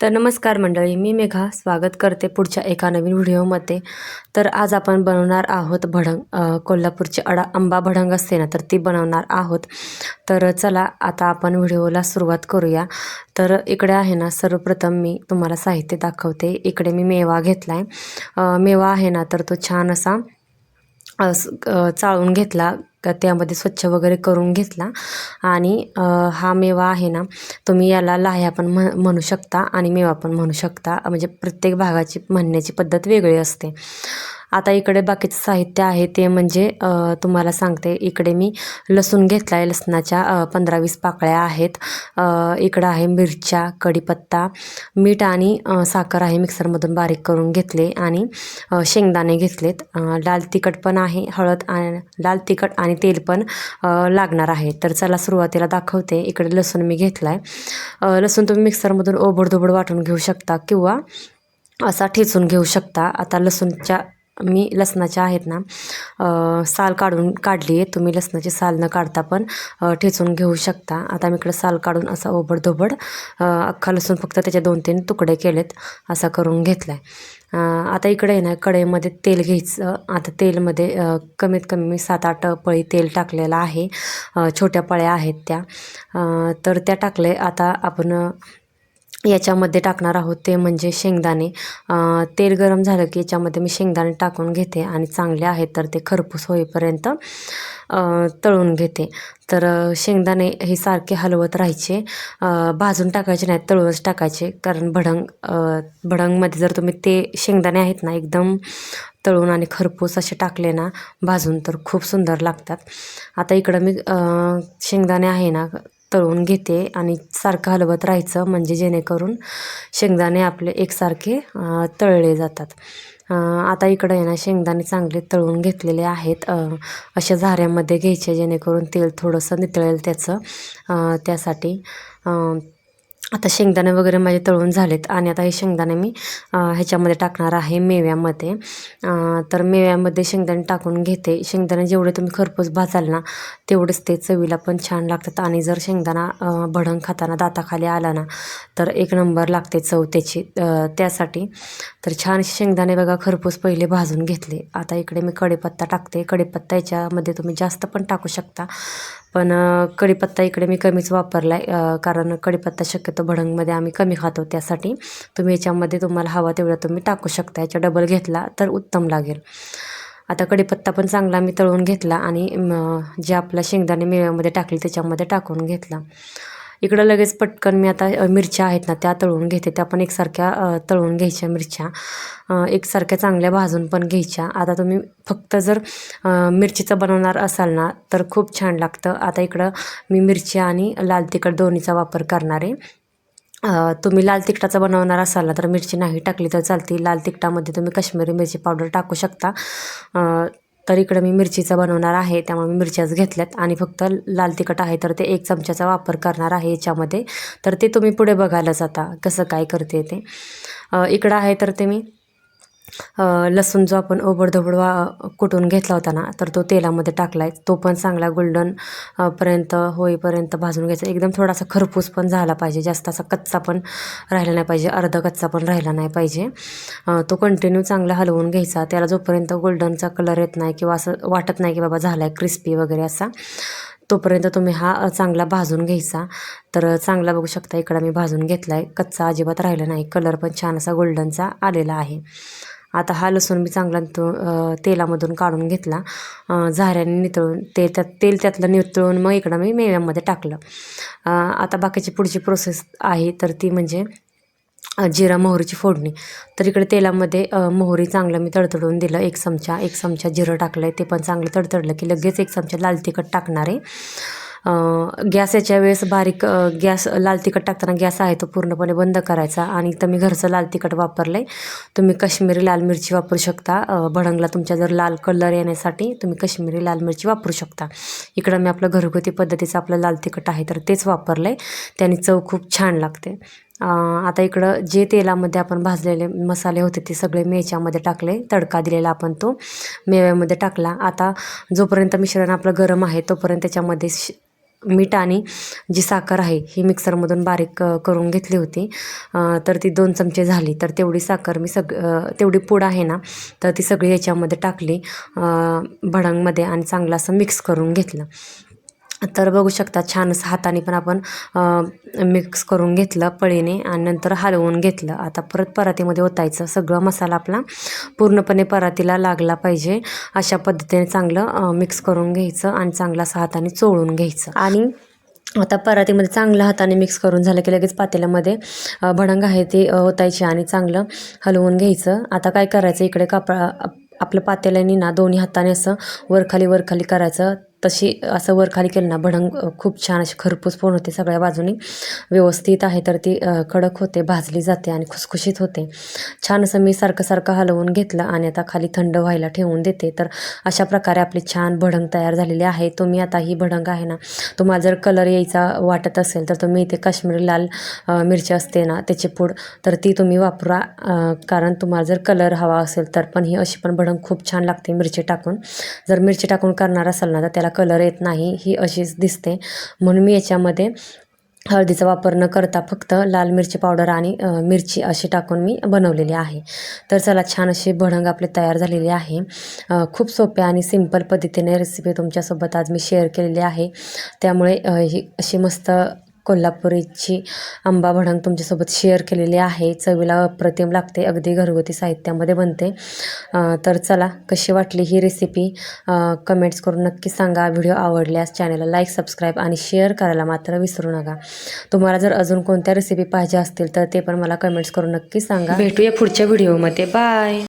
तर नमस्कार मंडळी मी मेघा स्वागत करते पुढच्या एका नवीन व्हिडिओमध्ये. तर आज आपण बनवणार आहोत भडंग कोल्हापूरची अडा आंबा भडंग असते ना तर ती बनवणार आहोत. तर चला आता आपण व्हिडिओला सुरुवात करूया. तर इकडे आहे ना सर्वप्रथम मी तुम्हाला साहित्य दाखवते. इकडे मी मेवा घेतला आहे मेवा आहे ना तर तो छान असा चाळून घेतला. का त्यामध्ये स्वच्छ वगैरे करून घेतला. आणि हा मेवा आहे ना तुम्ही याला लाह्या पण म्हण म्हणू शकता आणि मेवा पण म्हणू शकता. म्हणजे प्रत्येक भागाची म्हणण्याची पद्धत वेगळी असते. आता इकडे बाकीचं साहित्य आहे ते म्हणजे तुम्हाला सांगते. इकडे मी लसूण घेतला आहे लसणाच्या पंधरा वीस पाकळ्या आहेत. इकडं आहे मिरच्या कढीपत्ता मीठ आणि साखर आहे मिक्सरमधून बारीक करून घेतले आणि शेंगदाणे घेतलेत. लाल तिखट पण आहे हळद आणि लाल तिखट आणि तेल पण लागणार आहे. तर चला सुरुवातीला दाखवते. इकडे लसूण मी घेतला आहे लसूण तुम्ही मिक्सरमधून ओबडधोबड वाटून घेऊ शकता किंवा असा ठेचून घेऊ शकता. आता लसूणच्या मी लसणाच्या आहेत ना साल काढून काढली आहे तुम्ही लसणाची साल न काढता पण ठेचून घेऊ शकता. आता मी इकडं साल काढून असा ओबडधोबड अख्खा लसूण फक्त त्याचे दोन तीन तुकडे केलेत असा करून घेतला आहे आता इकडे आहे ना कढईमध्ये तेल घ्यायचं. आता तेलमध्ये कमीत कमी मी सात आठ पळी तेल टाकलेलं आहे. छोट्या पळ्या आहेत त्या. तर त्या टाकले. आता आपण याच्यामध्ये टाकणार आहोत ते म्हणजे शेंगदाणे. तेल गरम झालं की याच्यामध्ये मी शेंगदाणे टाकून घेते आणि चांगले आहेत तर ते खरपूस होईपर्यंत तळून घेते. तर शेंगदाणे हे सारखे हलवत राहायचे. भाजून टाकायचे नाहीत तळूनच टाकायचे. कारण भडंग भडंगमध्ये जर तुम्ही ते शेंगदाणे आहेत ना एकदम तळून आणि खरपूस असे टाकले ना भाजून तर खूप सुंदर लागतात. आता इकडं मी शेंगदाणे आहे ना तळून घेते आणि सारखं हलवत राहायचं म्हणजे जेणेकरून शेंगदाणे आपले एकसारखे तळले जातात. आता इकडं आहे ना शेंगदाणे चांगले तळून घेतलेले आहेत. अशा झाऱ्यामध्ये घ्यायचे जेणेकरून तेल थोडंसं नितळेल त्याचं. त्यासाठी आता शेंगदाणे वगैरे माझे तळून झालेत आणि आता हे शेंगदाणे मी ह्याच्यामध्ये टाकणार आहे मेव्यामध्ये. तर मेव्यामध्ये शेंगदाणे टाकून घेते. शेंगदाणे जेवढे तुम्ही खरपूस भाजाल ना तेवढेच ते चवीला पण छान लागतात. आणि जर शेंगदाणा भडंग खाताना दाताखाली आला ना तर एक नंबर लागते चव त्याची त्यासाठी. तर छान शेंगदाणे बघा खरपूस पहिले भाजून घेतले. आता इकडे मी कढीपत्ता टाकते. कढीपत्ता याच्यामध्ये तुम्ही जास्त पण टाकू शकता. पण कढीपत्ता इकडे मी कमीच वापरला आहे कारण कढीपत्ता शक्यतो भडंगमध्ये आम्ही कमी खातो त्यासाठी. तुम्ही याच्यामध्ये तुम्हाला हवा तेवढा तुम्ही टाकू शकता. याच्या डबल घेतला तर उत्तम लागेल. आता कढीपत्ता पण चांगला मी तळून घेतला आणि जे आपला शेंगदाणे मेव्यामध्ये टाकली त्याच्यामध्ये टाकून घेतला. इकडं लगेच पटकन मी आता मिरच्या आहेत ना त्या तळून घेते. त्या पण एकसारख्या तळून घ्यायच्या मिरच्या. एकसारख्या चांगल्या भाजून पण घ्यायच्या. आता तुम्ही फक्त जर मिरचीचं बनवणार असाल ना तर खूप छान लागतं. आता इकडं मी मिरची आणि लाल तिखट दोन्हीचा वापर करणार. आहे तुम्ही लाल तिखटाचं बनवणार असाल ना तर मिरची नाही टाकली तर चालते लाल तिखटामध्ये तुम्ही काश्मीरी मिरची पावडर टाकू शकता. तर इकडं मी मिरचीचा बनवणार आहे त्यामुळे मी मिरच्याच घेतल्यात. आणि फक्त लाल तिखट आहे तर ते एक चमच्याचा वापर करणार आहे याच्यामध्ये. तर ते तुम्ही पुढे बघायलाच आता कसं काय करते ते. इकडं आहे तर ते मी लसूण जो आपण ओबडधोबड वा कुटून घेतला होता ना तर तो तेलामध्ये टाकला आहे तो पण चांगला गोल्डन पर्यंत होईपर्यंत भाजून घ्यायचा. एकदम थोडासा खरपूस पण झाला पाहिजे. जास्त असा कच्चा पण राहिला नाही पाहिजे. अर्धा कच्चा पण राहिला नाही पाहिजे. तो कंटिन्यू चांगला हलवून घ्यायचा. त्याला जोपर्यंत गोल्डनचा कलर येत नाही किंवा असं वाटत नाही की बाबा झाला आहे क्रिस्पी वगैरे असा तोपर्यंत तुम्ही हा चांगला भाजून घ्यायचा. तर चांगला बघू शकता इकडं मी भाजून घेतला आहे कच्चा अजिबात राहिला नाही. कलर पण छान असा गोल्डनचा आलेला आहे. आता हा लसूण मी चांगला तो तेलामधून काढून घेतला. झाऱ्याने नितळून ते त्यात तेल त्यातलं नितळून मग इकडं मी मेव्यामध्ये टाकलं. आता बाकीची पुढची प्रोसेस आहे तर ती म्हणजे जिरा मोहरीची फोडणी. तर इकडे तेलामध्ये मोहरी चांगलं मी तडतडून दिलं. एक चमचा एक चमचा जिरं टाकलं आहे ते पण चांगलं तडतडलं की लगेच एक चमचा लाल तिखट टाकणार आहे. गॅस याच्या वेळेस बारीक गॅस लाल तिखट टाकताना गॅस आहे तो पूर्णपणे बंद करायचा. आणि तर मी घरचं लाल तिखट वापरलं आहे तुम्ही काश्मीरी लाल मिरची वापरू शकता. भडंगला तुमच्या जर लाल कलर येण्यासाठी तुम्ही काश्मीरी लाल मिरची वापरू शकता. इकडं मी आपलं घरगुती पद्धतीचं आपलं लाल तिखट आहे तर तेच वापरलं आहे त्याने चव खूप छान लागते. आता इकडं जे तेलामध्ये आपण भाजलेले मसाले होते ते सगळे मी याच्यामध्ये टाकले. तडका दिलेला आपण तो मेव्यामध्ये टाकला. आता जोपर्यंत मिश्रण आपलं गरम आहे तोपर्यंत त्याच्यामध्ये श मीठ आणि जी साखर आहे ही मिक्सरमधून बारीक करून घेतली होती. तर ती दोन चमचे झाली. तर तेवढी साखर मी सग तेवढी पूड आहे ना तर ती सगळी याच्यामध्ये टाकली भडंगमध्ये आणि चांगलं असं मिक्स करून घेतलं. तर बघू शकता छान असं हाताने पण आपण मिक्स करून घेतलं पळीने आणि नंतर हलवून घेतलं. आता परत परातीमध्ये ओतायचं. सगळं मसाला आपला पूर्णपणे परातीला लागला पाहिजे. अशा पद्धतीने चांगलं मिक्स करून घ्यायचं आणि चांगलं असं हाताने चोळून घ्यायचं. आणि आता परातीमध्ये चांगलं हाताने मिक्स करून झालं की लगेच पातेल्यामध्ये भडंग आहे ते अ, ओतायचे आणि चांगलं हलवून घ्यायचं. आता काय करायचं? इकडे कापडा आपलं पातेल्याने ना दोन्ही हाताने असं वरखाली वरखाली करायचं. तशी असं वरखाली केलं ना भडंग खूप छान अशी खरपूस पण होते सगळ्या बाजूनी. व्यवस्थित आहे तर ती कडक होते भाजली जाते आणि खुसखुशीत होते. छान असं मी सारखं सारखं हलवून घेतलं आणि आता खाली थंड व्हायला ठेवून देते. तर अशा प्रकारे आपली छान भडंग तयार झालेली आहे. तुम्ही आता ही भडंग आहे ना तुम्हाला जर कलर यायचा वाटत असेल तर तुम्ही इथे काश्मीरी लाल मिरची असते ना त्याची पूड तर ती तुम्ही वापरा. कारण तुम्हाला जर कलर हवा असेल तर पण ही अशी पण भडंग खूप छान लागते मिरची टाकून. जर मिरची टाकून करणार असाल ना तर त्याला कलर येत नाही ही अशीच दिसते. म्हणून मी याच्यामध्ये हळदीचा वापर न करता फक्त लाल मिरची पावडर आणि मिरची अशी टाकून मी बनवलेली आहे. तर चला छान अशी भडंग आपली तयार झालेली आहे. खूप सोप्या आणि सिंपल पद्धतीने रेसिपी तुमच्यासोबत आज मी शेअर केलेली आहे. त्यामुळे ही अशी मस्त कोल्हापुरीची आंबा भडंग तुमच्यासोबत शेअर केलेली आहे. चवीला अप्रतिम लागते. अगदी घरगुती साहित्यामध्ये बनते. तर चला कशी वाटली ही रेसिपी कमेंट्स करून नक्की सांगा. व्हिडिओ आवडल्यास चॅनलला लाईक सबस्क्राईब आणि शेअर करायला मात्र विसरू नका. तुम्हाला जर अजून कोणत्या रेसिपी पाहिजे असतील तर ते पण मला कमेंट्स करून नक्की सांगा. भेटूया पुढच्या व्हिडिओमध्ये बाय